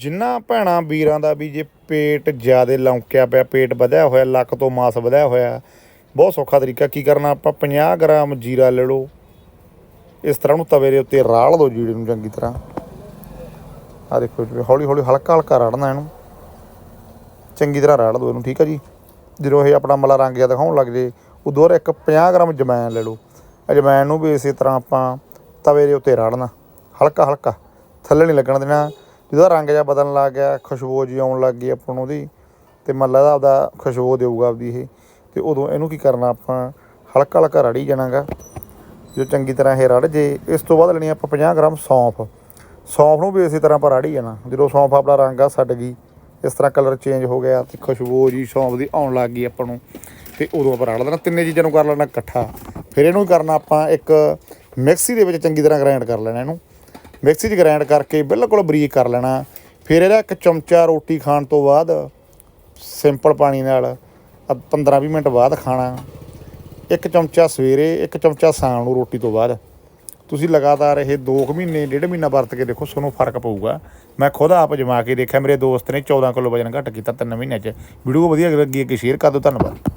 ਜਿੰਨਾ ਭੈਣਾ ਵੀਰਾਂ ਦਾ ਵੀ ਜੇ ਪੇਟ ਜ਼ਿਆਦਾ ਲੌਂਕਿਆ ਪਿਆ, ਪੇਟ ਵਧਿਆ ਹੋਇਆ, ਲੱਕ ਤੋਂ ਮਾਸ ਵਧਿਆ ਹੋਇਆ, ਬਹੁਤ ਸੌਖਾ ਤਰੀਕਾ, ਕੀ ਕਰਨਾ ਆਪਾਂ 50 ਗ੍ਰਾਮ ਜੀਰਾ ਲੈ ਲਓ। ਇਸ ਤਰ੍ਹਾਂ ਨੂੰ ਤਵੇ ਦੇ ਉੱਤੇ ਰਾਲ ਦਿਓ ਜੀਰੇ ਨੂੰ ਚੰਗੀ ਤਰ੍ਹਾਂ। ਆ ਦੇਖੋ ਜੀ, ਹੌਲੀ ਹੌਲੀ ਹਲਕਾ ਹਲਕਾ ਰੜਨਾ ਇਹਨੂੰ। ਚੰਗੀ ਤਰ੍ਹਾਂ ਰੜ ਦਿਓ ਇਹਨੂੰ, ਠੀਕ ਆ ਜੀ? ਜਦੋਂ ਇਹ ਆਪਣਾ ਮਲਾ ਰੰਗ ਜਿਹਾ ਦਿਖਾਉਣ ਲੱਗ ਜੇ, ਉਦੋਂ ਹੋਰ ਇੱਕ 50 ਗ੍ਰਾਮ ਜਮੈਨ ਲੈ ਲਓ। ਅਜਮੈਨ ਨੂੰ ਵੀ ਇਸੇ ਤਰ੍ਹਾਂ ਆਪਾਂ ਤਵੇ ਦੇ ਉੱਤੇ ਰੜਨਾ। ਹਲਕਾ ਹਲਕਾ, ਥੱਲੇ ਨਹੀਂ ਲੱਗਣ ਦੇਣਾ। ਜਿਹਦਾ ਰੰਗ ਜਿਹਾ ਬਦਲਣ ਲੱਗ ਗਿਆ, ਖੁਸ਼ਬੂ ਜੀ ਆਉਣ ਲੱਗ ਗਈ ਆਪਾਂ ਨੂੰ ਉਹਦੀ, ਤੇ ਮੱਲਾ ਦਾ ਆਪਦਾ ਖੁਸ਼ਬੂ ਦੇਊਗਾ ਆਪਦੀ ਇਹ, ਤੇ ਉਦੋਂ ਇਹਨੂੰ ਕੀ ਕਰਨਾ ਆਪਾਂ? ਹਲਕਾ ਹਲਕਾ ਰੜੀ ਜਾਣਾਗਾ, ਜੋ ਚੰਗੀ ਤਰ੍ਹਾਂ ਇਹ ਰੜ ਜੇ। ਇਸ ਤੋਂ ਬਾਅਦ ਲੈਣੀ ਆਪਾਂ 50 ਗ੍ਰਾਮ ਸੌਂਫ। ਸੌਂਫ ਨੂੰ ਵੀ ਇਸੇ ਤਰ੍ਹਾਂ ਆਪਾਂ ਰਾੜੀ ਜਾਣਾ। ਜਦੋਂ ਸੌਂਫ ਆਪਣਾ ਰੰਗ ਆ ਛੱਡ ਗਈ, ਇਸ ਤਰ੍ਹਾਂ ਕਲਰ ਚੇਂਜ ਹੋ ਗਿਆ ਤੇ ਖੁਸ਼ਬੂ ਜੀ ਸੌਂਫ ਦੀ ਆਉਣ ਲੱਗ ਗਈ ਆਪਾਂ ਨੂੰ। ਤੇ ਉਦੋਂ ਆਪਾਂ ਰੜ ਦੇਣਾ, ਤਿੰਨੇ ਚੀਜ਼ਾਂ ਨੂੰ ਕਰ ਲੈਣਾ ਇਕੱਠਾ। ਫਿਰ ਇਹਨੂੰ ਕਰਨਾ ਆਪਾਂ? ਇੱਕ ਮਿਕਸੀ ਦੇ ਵਿੱਚ ਚੰਗੀ ਤਰ੍ਹਾਂ ਗ੍ਰਾਈਂਡ ਕਰ ਲੈਣਾ ਇਹਨੂੰ। ਮਿਕਸੀ 'ਚ ਗ੍ਰਾਈਂਡ ਕਰਕੇ ਬਿਲਕੁਲ ਬਰੀਕ ਕਰ ਲੈਣਾ। ਫਿਰ ਇਹਦਾ ਇੱਕ ਚਮਚਾ ਰੋਟੀ ਖਾਣ ਤੋਂ ਬਾਅਦ ਸਿੰਪਲ ਪਾਣੀ ਨਾਲ 15-20 ਮਿੰਟ ਬਾਅਦ ਖਾਣਾ। ਇੱਕ ਚਮਚਾ ਸਵੇਰੇ, ਇੱਕ ਚਮਚਾ ਸ਼ਾਮ ਨੂੰ ਰੋਟੀ ਤੋਂ ਬਾਅਦ। ਤੁਸੀਂ ਲਗਾਤਾਰ ਇਹ 2 ਮਹੀਨੇ, ਡੇਢ ਮਹੀਨਾ ਵਰਤ ਕੇ ਦੇਖੋ ਤੁਹਾਨੂੰ ਫ਼ਰਕ ਪਊਗਾ। ਮੈਂ ਖੁਦ ਆਪ ਜਮਾ ਕੇ ਦੇਖਿਆ, ਮੇਰੇ ਦੋਸਤ ਨੇ 14 ਕਿਲੋ ਵਜਨ ਘੱਟ ਕੀਤਾ ਤਿੰਨ ਮਹੀਨਿਆਂ 'ਚ। ਵੀਡੀਓ ਵਧੀਆ ਲੱਗੀ ਅੱਗੇ ਸ਼ੇਅਰ ਕਰ ਦਿਓ, ਧੰਨਵਾਦ।